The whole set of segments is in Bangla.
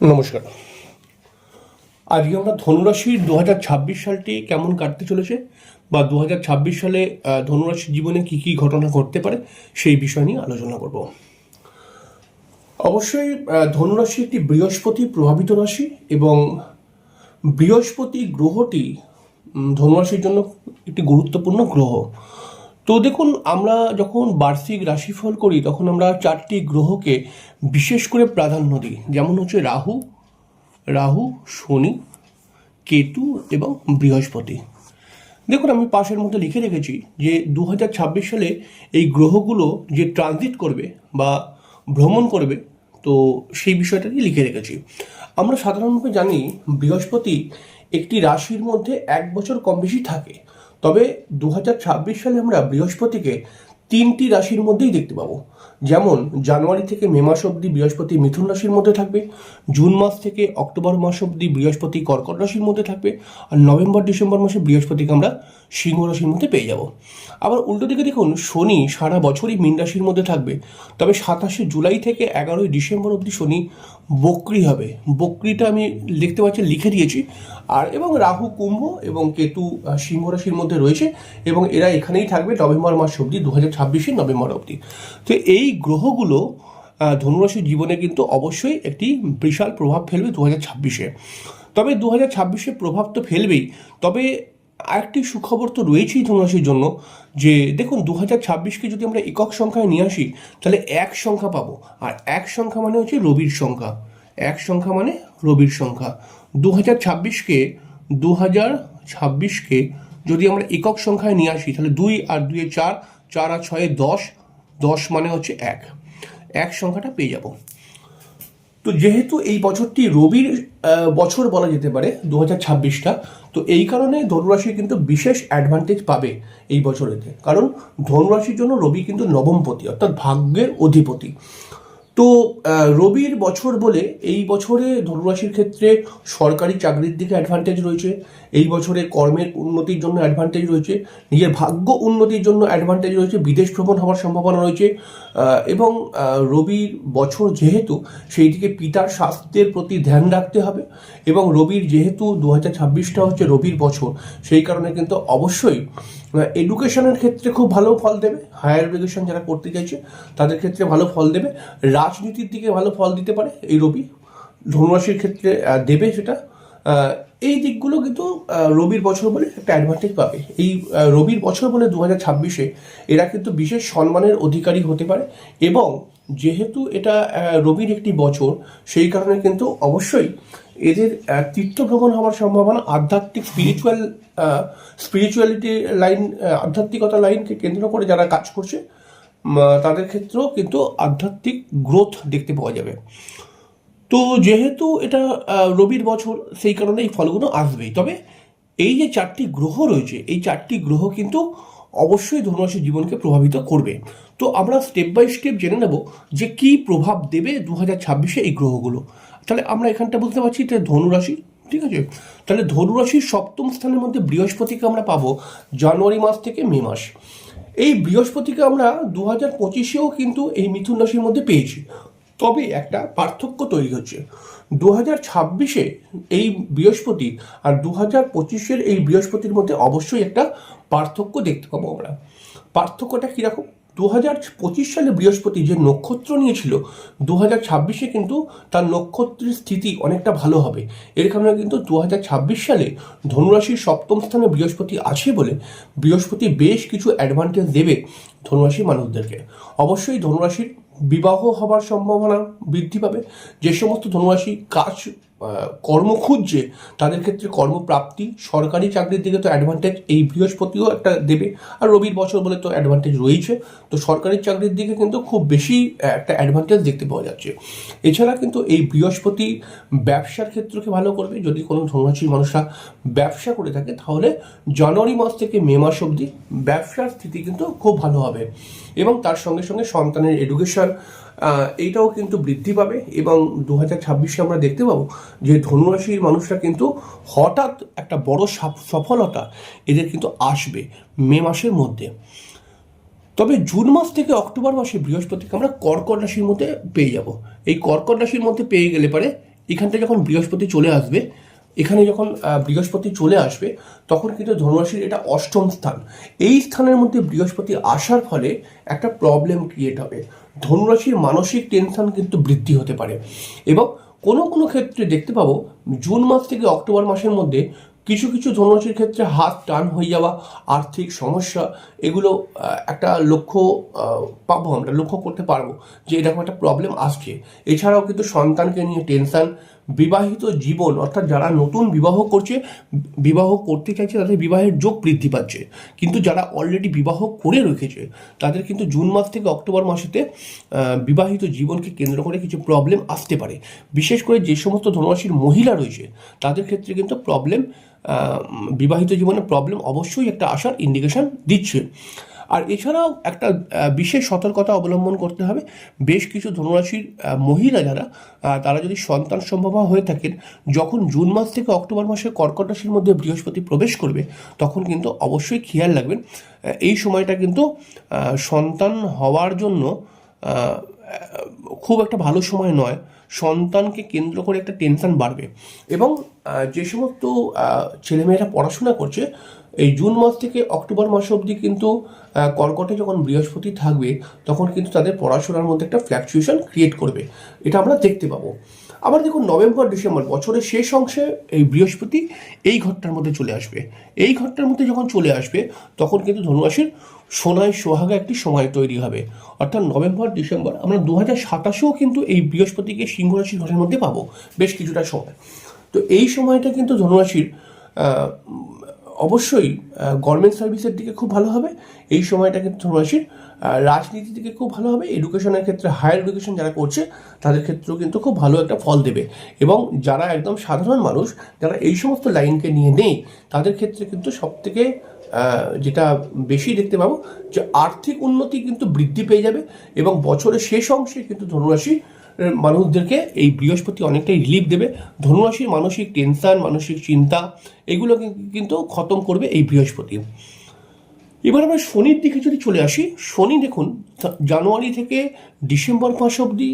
নমস্কার। আজকে আমরা ধনুরাশির দু হাজার ছাব্বিশ সালটি কেমন কাটতে চলেছে বা দু হাজার ছাব্বিশ সালে আহ, ধনুরাশির জীবনে কি কি ঘটনা ঘটতে পারে সেই বিষয় নিয়ে আলোচনা করব। অবশ্যই ধনুরাশি একটি বৃহস্পতি প্রভাবিত রাশি এবং বৃহস্পতি গ্রহটি ধনুরাশির জন্য একটি গুরুত্বপূর্ণ গ্রহ। তো দেখুন, আমরা যখন বার্ষিক রাশিফল করি, তখন আমরা চারটি গ্রহকে বিশেষ করে প্রাধান্য দিই। যেমন হচ্ছে রাহু রাহু, শনি, কেতু এবং বৃহস্পতি। দেখুন, আমি পাশের মধ্যে লিখে রেখেছি যে দু হাজার ছাব্বিশ সালে এই গ্রহগুলো যে ট্রানজিট করবে বা ভ্রমণ করবে, তো সেই বিষয়টাকে লিখে রেখেছি। আমরা সাধারণভাবে জানি বৃহস্পতি একটি রাশির মধ্যে এক বছর কম বেশি থাকে। তবে দু হাজার ছাব্বিশ সালে আমরা বৃহস্পতিকে তিনটি রাশির মধ্যেই দেখতে পাবো। যেমন জানুয়ারি থেকে মে মাস অবধি বৃহস্পতি মিথুন রাশির মধ্যে থাকবে, জুন মাস থেকে অক্টোবর মাস অবধি বৃহস্পতি কর্কট রাশির মধ্যে থাকবে, আর নভেম্বর, ডিসেম্বর মাসে বৃহস্পতিকে আমরা সিংহ রাশির মধ্যে পেয়ে যাব। আবার উল্টো দিকে দেখুন, শনি সারা বছরই মীন রাশির মধ্যে থাকবে, তবে সাতাশে জুলাই থেকে এগারোই ডিসেম্বর অবধি শনি বক্রি হবে। বক্রিটা আমি দেখতে পাচ্ছি, লিখে দিয়েছি। আর এবং রাহু, কুম্ভ এবং কেতু সিংহ রাশির মধ্যে রয়েছে এবং এরা এখানেই থাকবে নভেম্বর মাস অবধি দু হাজার ছাব্বিশে নভেম্বর অবধি। তো এই গ্রহগুলো ধনুরাশির জীবনে কিন্তু অবশ্যই একটি বিশাল প্রভাব ফেলবে দু হাজার ছাব্বিশে। তবে দু হাজার ছাব্বিশে প্রভাব তো ফেলবেই, তবে আরেকটি সুখবর তো রয়েছেই ধনুরাশির জন্য, যে দেখুন দু হাজার ছাব্বিশকে যদি আমরা একক সংখ্যায় নিয়ে আসি, তাহলে এক সংখ্যা পাবো। আর এক সংখ্যা মানে হচ্ছে রবির সংখ্যা। এক সংখ্যা মানে রবির সংখ্যা। দু হাজার ছাব্বিশকে দু হাজার ছাব্বিশকে যদি আমরা একক সংখ্যায় নিয়ে আসি, তাহলে দুই আর দুয়ে চার চার আর ছয়ে দশ দশ মানে হচ্ছে এক। এক সংখ্যাটা পেয়ে যাব। তো যেহেতু এই বছরটি রবির বছর বলা যেতে পারে দু হাজার ছাব্বিশটা, তো এই কারণে ধনুরাশি কিন্তু বিশেষ অ্যাডভান্টেজ পাবে এই বছরেতে। কারণ ধনুরাশির জন্য রবি কিন্তু নবমপতি, অর্থাৎ ভাগ্যের অধিপতি। তো রবির বছর বলে এই বছরে ধনুরাশির ক্ষেত্রে সরকারি চাকরির দিকে অ্যাডভান্টেজ রয়েছে। এই বছরে কর্মের উন্নতির জন্য অ্যাডভান্টেজ রয়েছে। নিজের ভাগ্য উন্নতির জন্য অ্যাডভান্টেজ রয়েছে। বিদেশ ভ্রমণ হওয়ার সম্ভাবনা রয়েছে। এবং রবির বছর যেহেতু সেই দিকে পিতার স্বাস্থ্যের প্রতি ধ্যান রাখতে হবে। এবং রবির যেহেতু দু হাজার ছাব্বিশটা হচ্ছে রবির বছর, সেই কারণে কিন্তু অবশ্যই এডুকেশনের ক্ষেত্রে খুব ভালো ফল দেবে। হায়ার এডুকেশন যারা করতে চাইছে, তাদের ক্ষেত্রে ভালো ফল দেবে। রাজনীতির দিকে ভালো ফল দিতে পারে এই রবি। ধনুরাশির ক্ষেত্রে দেবে সেটা। এই দিকগুলো কিন্তু রবির বছর বলে একটা অ্যাডভান্টেজ পাবে। এই রবির বছর বলে দু হাজার ছাব্বিশে এরা কিন্তু বিশেষ সম্মানের অধিকারী হতে পারে এবং যেহেতু এটা রবির একটি বছর সেই কারণে কিন্তু অবশ্যই এদের আহ, তীর্থ ভ্রমণ হওয়ার সম্ভাবনা আধ্যাত্মিক স্পিরিচুয়াল স্পিরিচুয়ালিটি লাইন আধ্যাত্মিকতা লাইনকে কেন্দ্র করে যারা কাজ করছে তাদের ক্ষেত্রেও কিন্তু আধ্যাত্মিক গ্রোথ দেখতে পাওয়া যাবে। তো যেহেতু এটা রবির বছর, সেই কারণে এই ফলগুলো আসবেই। তবে এই যে চারটি গ্রহ রয়েছে, এই চারটি গ্রহ কিন্তু অবশ্যই ধনুরাশির জীবনকে প্রভাবিত করবে। তো আমরা স্টেপ বাই স্টেপ জেনে নেব যে কি প্রভাব দেবে দু হাজার ছাব্বিশে এই গ্রহগুলো। তাহলে আমরা এখানটা বুঝতে পারছি এটা ধনুরাশি, ঠিক আছে? তাহলে ধনুরাশির সপ্তম স্থানের মধ্যে বৃহস্পতিকে আমরা পাবো জানুয়ারি মাস থেকে মে মাস। এই বৃহস্পতিকে আমরা দু হাজার পঁচিশেও কিন্তু এই মিথুন রাশির মধ্যে পেয়েছি। তবে একটা পার্থক্য তৈরি হচ্ছে। দু হাজার ছাব্বিশে এই বৃহস্পতি আর দু হাজার পঁচিশের এই বৃহস্পতির মধ্যে অবশ্যই একটা পার্থক্য দেখতে পাবো আমরা। পার্থক্যটা কীরকম? দু হাজার পঁচিশ সালে বৃহস্পতি যে নক্ষত্র নিয়েছিল দু হাজার ছাব্বিশে কিন্তু তার নক্ষত্রের স্থিতি অনেকটা ভালো হবে। এর কারণে কিন্তু দু হাজার ছাব্বিশ সালে ধনুরাশির সপ্তম স্থানে বৃহস্পতি আছে বলে বৃহস্পতি বেশ কিছু অ্যাডভান্টেজ দেবে ধনুরাশির মানুষদেরকে। অবশ্যই ধনুরাশির বিবাহ হবার সম্ভাবনা বৃদ্ধি পাবে। যে সমস্ত ধনুরাশি কাজ কর্ম খুঁজছে তাদের ক্ষেত্রে কর্মপ্রাপ্তি, সরকারি চাকরির দিকে তো অ্যাডভান্টেজ এই বৃহস্পতিও একটা দেবে, আর রবির বছর বলে তো অ্যাডভান্টেজ রয়েছে তো সরকারি চাকরির দিকে কিন্তু খুব বেশি একটা অ্যাডভান্টেজ দেখতে পাওয়া যাচ্ছে। এছাড়া কিন্তু এই বৃহস্পতি ব্যবসার ক্ষেত্রকে ভালো করবে। যদি কোনো ধনুরাশির মানুষরা ব্যবসা করে থাকে, তাহলে জানুয়ারি মাস থেকে মে মাস অবধি ব্যবসার স্থিতি কিন্তু খুব ভালো হবে। এবং তার সঙ্গে সঙ্গে সন্তানের এডুকেশন এইটাও কিন্তু বৃদ্ধি পাবে এবং দু হাজার ছাব্বিশে আমরা দেখতে পাবো যে ধনুরাশির মানুষরা কিন্তু হঠাৎ একটা বড় সাফ- সফলতা এদের কিন্তু আসবে মে মাসের মধ্যে। তবে জুন মাস থেকে অক্টোবর মাসে বৃহস্পতিকে আমরা কর্কট রাশির মধ্যে পেয়ে যাব। এই কর্কট রাশির মধ্যে পেয়ে গেলে পারে এখান থেকে যখন বৃহস্পতি চলে আসবে এখানে যখন বৃহস্পতি চলে আসবে, তখন কিন্তু ধনুরাশির এটা অষ্টম স্থান। এই স্থানের মধ্যে বৃহস্পতি আসার ফলে একটা প্রবলেম ক্রিয়েট হবে। ধনুরাশির মানসিক টেনশন কিন্তু বৃদ্ধি হতে পারে। এবং কোনো কোনো ক্ষেত্রে দেখতে পাবো, জুন মাস থেকে অক্টোবর মাসের মধ্যে কিছু কিছু ধনুরাশির ক্ষেত্রে হাত টান হয়ে যাওয়া, আর্থিক সমস্যা, এগুলো একটা লক্ষ্য পাবো আমরা, লক্ষ্য করতে পারব যে এরকম একটা প্রবলেম আসছে। এছাড়াও কিন্তু সন্তানকে নিয়ে টেনশন বিবাহিত জীবন, অর্থাৎ যারা নতুন বিবাহ করছে, বিবাহ করতে চাইছে, তাদের বিবাহের যোগ বৃদ্ধি পাচ্ছে। কিন্তু যারা অলরেডি বিবাহ করে রেখেছে, তাদের কিন্তু জুন মাস থেকে অক্টোবর মাসেতে বিবাহিত জীবনকে কেন্দ্র করে কিছু প্রবলেম আসতে পারে। বিশেষ করে যে সমস্ত ধনুরাশির মহিলা রয়েছে, তাদের ক্ষেত্রে কিন্তু প্রবলেম বিবাহিত জীবনে প্রবলেম অবশ্যই একটা আসার ইন্ডিকেশন দিচ্ছে। আর এছাড়াও একটা বিশেষ সতর্কতা অবলম্বন করতে হবে। বেশ কিছু ধনুরাশির মহিলা যারা তারা যদি সন্তান সম্ভব হয়ে থাকেন, যখন জুন মাস থেকে অক্টোবর মাসে কর্কট রাশির মধ্যে বৃহস্পতি প্রবেশ করবে, তখন কিন্তু অবশ্যই খেয়াল রাখবেন এই সময়টা কিন্তু সন্তান হওয়ার জন্য খুব একটা ভালো সময় নয়। সন্তানকে কেন্দ্র করে একটা টেনশন বাড়বে এবং যে সমস্ত ছেলেমেয়েরা পড়াশোনা করছে এই জুন মাস থেকে অক্টোবর মাস অবধি কিন্তু কর্কটে যখন বৃহস্পতি থাকবে, তখন কিন্তু তাদের পড়াশোনার মধ্যে একটা ফ্ল্যাকচুয়েশন ক্রিয়েট করবে। এটা আমরা দেখতে পাবো। আবার দেখুন, নভেম্বর, ডিসেম্বর, বছরের শেষ অংশে এই বৃহস্পতি এই ঘরটার মধ্যে চলে আসবে। এই ঘরটার মধ্যে যখন চলে আসবে, তখন কিন্তু ধনুরাশির সোনায় সোহাগা একটি সময় তৈরি হবে। অর্থাৎ নভেম্বর, ডিসেম্বর আমরা দু হাজার সাতাশেও কিন্তু এই বৃহস্পতিকে সিংহরাশির ঘরের মধ্যে পাবো, বেশ কিছুটা সময়। তো এই সময়টা কিন্তু ধনুরাশির অবশ্যই গভর্নমেন্ট সার্ভিসের দিকে খুব ভালো হবে। এই সময়টা কিন্তু ধনুরাশির রাজনীতি দিকে খুব ভালো হবে। এডুকেশনের ক্ষেত্রে হায়ার এডুকেশন যারা করছে, তাদের ক্ষেত্রেও কিন্তু খুব ভালো একটা ফল দেবে। এবং যারা একদম সাধারণ মানুষ, যারা এই সমস্ত লাইনকে নিয়ে নেই, তাদের ক্ষেত্রে কিন্তু সব থেকে যেটা বেশি দেখতে পাবো, যে আর্থিক উন্নতি কিন্তু বৃদ্ধি পেয়ে যাবে এবং বছরের শেষ অংশে কিন্তু ধনুরাশি মানুষদেরকে এই বৃহস্পতি অনেকটাই রিলিফ দেবে। ধনুরাশির মানসিক টেনশন মানসিক চিন্তা এগুলোকে কিন্তু খতম করবে এই বৃহস্পতি। এবার আমরা শনির দিকে যদি চলে আসি, শনি দেখুন জানুয়ারি থেকে ডিসেম্বর মাস অবধি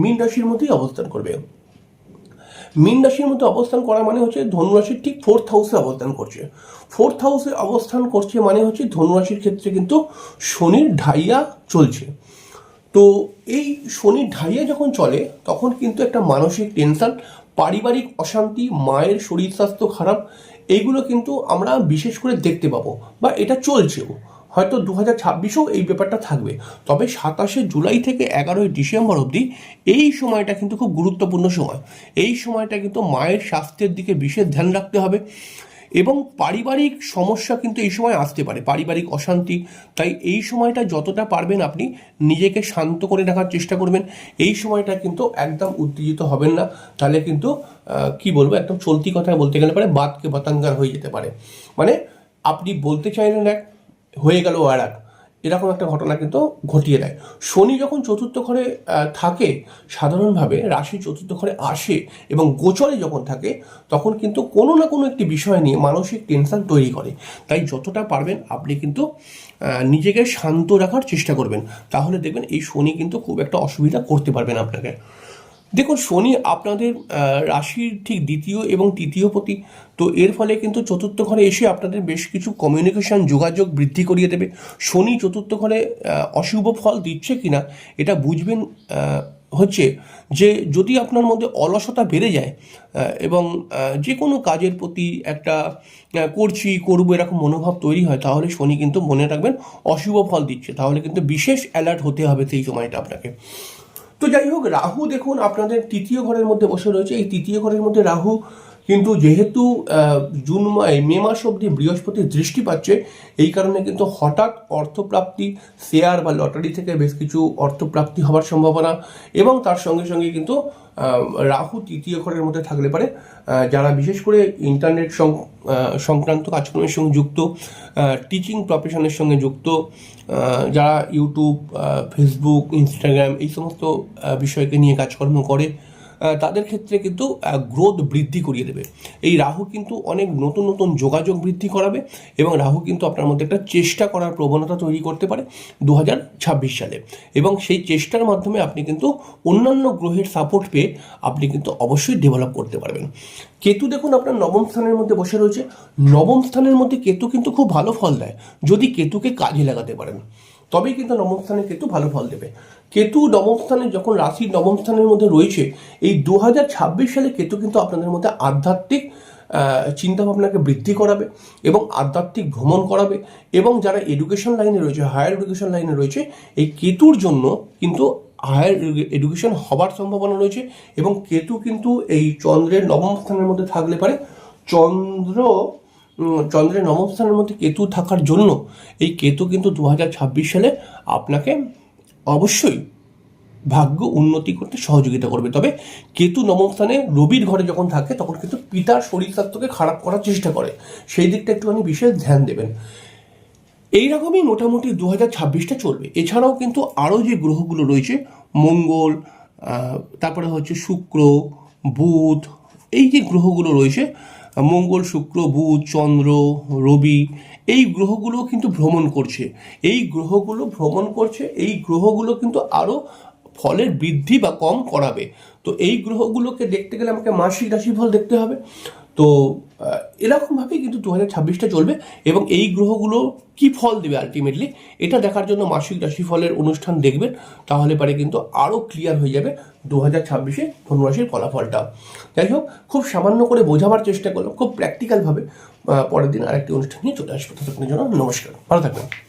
মীন রাশির মধ্যেই অবস্থান করবে। মীন রাশির মধ্যে অবস্থান করা মানে হচ্ছে ধনুরাশির ঠিক ফোর্থ হাউসে অবস্থান করছে। ফোর্থ হাউসে অবস্থান করছে মানে হচ্ছে ধনুরাশির ক্ষেত্রে কিন্তু শনির ঢাইয়া চলছে। তো এই শনি ঢাইয়া যখন চলে, তখন কিন্তু একটা মানসিক টেনশন পারিবারিক অশান্তি, মায়ের শরীর স্বাস্থ্য খারাপ, এইগুলো কিন্তু আমরা বিশেষ করে দেখতে পাবো বা এটা চলছেও। হয়তো দু হাজার ছাব্বিশেও এই ব্যাপারটা থাকবে। তবে সাতাশে জুলাই থেকে এগারোই ডিসেম্বর অবধি এই সময়টা কিন্তু খুব গুরুত্বপূর্ণ সময়। এই সময়টা কিন্তু মায়ের স্বাস্থ্যের দিকে বিশেষ ধ্যান রাখতে হবে। এবং পারিবারিক সমস্যা কিন্তু এই সময় আসতে পারে, পারিবারিক অশান্তি। তাই এই সময়টা যতটা পারবেন আপনি নিজেকে শান্ত করে রাখার চেষ্টা করবেন। এই সময়টা কিন্তু একদম উত্তেজিত হবেন না। তাহলে কিন্তু কি বলব, একদম চলতি কথায় বলতে গেলে পারে বাদকে বাতাঙ্গার হয়ে যেতে পারে। মানে আপনি বলতে চাইলেন এক, হয়ে গেল আর এক। এরকম একটা ঘটনা কিন্তু ঘটিয়ে দেয়। শনি যখন চতুর্থ ঘরে থাকে, সাধারণভাবে রাশি চতুর্থ ঘরে আসে এবং গোচরে যখন থাকে, তখন কিন্তু কোনো না কোনো একটি বিষয় নিয়ে মানসিক টেনশন তৈরি করে। তাই যতটা পারবেন আপনি কিন্তু নিজেকে শান্ত রাখার চেষ্টা করবেন। তাহলে দেখবেন এই শনি কিন্তু খুব একটা অসুবিধা করতে পারবেন আপনাকে। দেখুন, শনি আপনাদের রাশির ঠিক দ্বিতীয় এবং তৃতীয় প্রতি তো এর ফলে কিন্তু চতুর্থ ঘরে এসে আপনাদের বেশ কিছু কমিউনিকেশন যোগাযোগ বৃদ্ধি করিয়ে দেবে। শনি চতুর্থ ঘরে অশুভ ফল দিচ্ছে কিনা, এটা বুঝবেন হচ্ছে যে যদি আপনার মধ্যে অলসতা বেড়ে যায় এবং যে কোনো কাজের প্রতি একটা করছি, করব এরকম মনোভাব তৈরি হয়, তাহলে শনি কিন্তু মনে রাখবেন অশুভ ফল দিচ্ছে। তাহলে কিন্তু বিশেষ অ্যালার্ট হতে হবে সেই সময়টা আপনাকে। তো যাই হোক, রাহু দেখুন, আপনাদের তৃতীয় ঘরের মধ্যে বসে রয়েছে। এই তৃতীয় ঘরের মধ্যে রাহু কিন্তু যেহেতু জুন মা- মাস অবধি বৃহস্পতির দৃষ্টি পাচ্ছে, এই কারণে কিন্তু হঠাৎ অর্থপ্রাপ্তি, শেয়ার বা লটারি থেকে বেশ কিছু অর্থপ্রাপ্তি হওয়ার সম্ভাবনা এবং তার সঙ্গে সঙ্গে কিন্তু রাহু তৃতীয় ঘরের মধ্যে থাকলে পারে যারা বিশেষ করে ইন্টারনেট সংক্রান্ত কাজকর্মের সঙ্গে যুক্ত টিচিং প্রফেশনের সঙ্গে যুক্ত যারা ইউটিউব ফেসবুক ইনস্টাগ্রাম এই সমস্ত বিষয়কে নিয়ে কাজকর্ম করে তাদের ক্ষেত্রে কিন্তু গ্রোথ বৃদ্ধি করিয়ে দেবে। এই রাহু কিন্তু অনেক নতুন নতুন যোগাযোগ বৃদ্ধি করাবে এবং রাহু কিন্তু আপনার মধ্যে একটা চেষ্টা করার প্রবণতা তৈরি করতে পারে দু হাজার ছাব্বিশ সালে। এবং সেই চেষ্টার মাধ্যমে আপনি কিন্তু অন্যান্য গ্রহের সাপোর্ট পেয়ে আপনি কিন্তু অবশ্যই ডেভেলপ করতে পারবেন। কেতু দেখুন, আপনার নবম স্থানের মধ্যে বসে রয়েছে। নবম স্থানের মধ্যে কেতু কিন্তু খুব ভালো ফল দেয়। যদি কেতুকে কাজে লাগাতে পারেন। তবেই কিন্তু নবম স্থানে কেতু ভালো ফল দেবে। কেতু নবম স্থানে যখন রাশি নবম স্থানের মধ্যে রয়েছে, এই দু হাজার ছাব্বিশ সালে কেতু কিন্তু আপনাদের মধ্যে আধ্যাত্মিক চিন্তা ভাবনাকে বৃদ্ধি করাবে এবং আধ্যাত্মিক ভ্রমণ করাবে এবং যারা এডুকেশন লাইনে রয়েছে হায়ার এডুকেশন লাইনে রয়েছে, এই কেতুর জন্য কিন্তু হায়ার এডুকেশন হবার সম্ভাবনা রয়েছে এবং কেতু কিন্তু এই চন্দ্রের নবম স্থানের মধ্যে থাকলে পারে। চন্দ্র চন্দ্রের নবম স্থানের মধ্যে কেতু থাকার জন্য এই কেতু কিন্তু দু হাজার ছাব্বিশ সালে আপনাকে অবশ্যই ভাগ্য উন্নতি করতে সহযোগিতা করবে। তবে কেতু নবম স্থানে রবির ঘরে যখন থাকে, তখন কিন্তু পিতার শরীর স্বাস্থ্যকে খারাপ করার চেষ্টা করে। সেই দিকটা একটুখানি বিশেষ ধ্যান দেবেন। এইরকমই মোটামুটি দু হাজার ছাব্বিশটা চলবে। এছাড়াও কিন্তু আরও যে গ্রহগুলো রয়েছে, মঙ্গল তারপরে হচ্ছে শুক্র, বুধ, এই যে গ্রহগুলো রয়েছে মঙ্গল, শুক্র, বুধ, চন্দ্র, রবি, এই গ্রহগুলো কিন্তু ভ্রমণ করছে। এই গ্রহগুলো ভ্রমণ করছে, এই গ্রহগুলো কিন্তু আরও ফলের বৃদ্ধি বা কম করাবে। তো এই গ্রহগুলোকে দেখতে গেলে আমাকে মাসিক রাশিফল দেখতে হবে। তো এরকমভাবেই কিন্তু দু হাজার ছাব্বিশটা চলবে এবং এই গ্রহগুলো কি ফল দেবে আলটিমেটলি এটা দেখার জন্য মাসিক রাশিফলের অনুষ্ঠান দেখবেন, তাহলে পারে কিন্তু আরও ক্লিয়ার হয়ে যাবে দু হাজার ছাব্বিশে ধনুরাশির ফলাফলটা। যাই হোক, খুব সামান্য করে বোঝাবার চেষ্টা করলাম, খুব প্র্যাকটিক্যালভাবে পরের দিন আরেকটি অনুষ্ঠান নিয়ে চলে আসব। ততক্ষণের জন্য নমস্কার, ভালো থাকবেন।